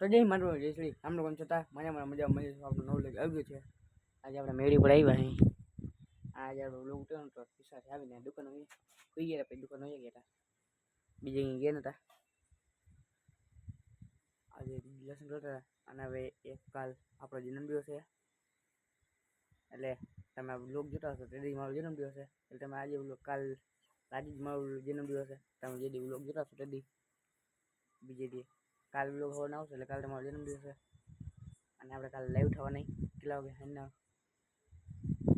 જય મારું જય શ્રી આમ લોકો છતાં મજા મજા મજા મજા આપણું નવું લઈ આવ્યું છે. આજે આપણે મેળી પર આવ્યા અહીં આજે આપણે લોક ઉઠ્યો તો પિસાથી આવીને દુકાન હોય. કોઈ ગયા પછી દુકાન હોય ગયા બીજે ક્યાંય ગયા નતા. આજે કરતા હતા અને હવે એક કાલ આપણો જન્મદિવસ છે. એટલે તમે લોક જોતા હશો તે દી મારો જન્મદિવસ છે. એટલે તમે આજે vlog કાલ, આજે જ મારો જન્મદિવસ છે. તમે જે દી લોક જોતા હશો તે દી, બીજે દી. કાલ વ્લોગ ના આવશે, એટલે કાલ તમારો જન્મદિવસ છે. અને આપણે કાલે લાઈવ થવા નહીં. કેટલા વાગે? સાંજના.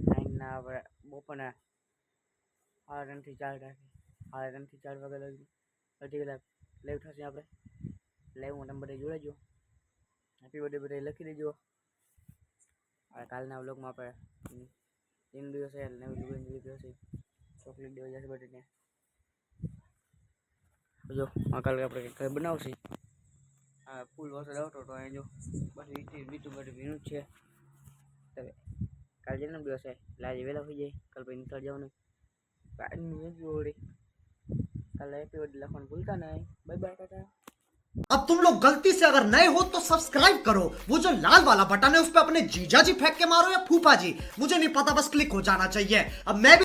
સાંજના આપણે બપોરના સાડા ત્રણથી ચાર રાખી સાડા ત્રણથી ચાર વાગે લગી. અઢી કલાક લાઈવ થશે આપણે. લાઈવમાં તમે બધા જોડાજો હેપી બર્થડે બધા લખી દેજો. અને કાલના બ્લોગમાં આપણે જન્મદિવસ છે નવી લુગડી લીધી હશે ચોકલેટ દેવા જશે બધાને જો કાલે આપણે કંઈ બનાવશે. ફૂલ વરસાદ આવતો તો અહીં જો બસ વીટી બીજું બધું ભીનું જ છે હવે કાલ જન્મદિવસ છે એટલે આજે વહેલા થઈ જાય કાલ પછી નીકળ જવાનું કાલનું નથી ઓળી કાલે હેપી બર્થડે લખવાનું ભૂલતા નહીં બાય બાય ટાટા अब तुम लोग गलती से अगर नए हो तो सब्सक्राइब करो वो जो लाल वाला बटन है उस पर अपने जीजा जी फेंक के मारो या फूफा जी मुझे नहीं पता बस क्लिक हो जाना चाहिए अब मैं भी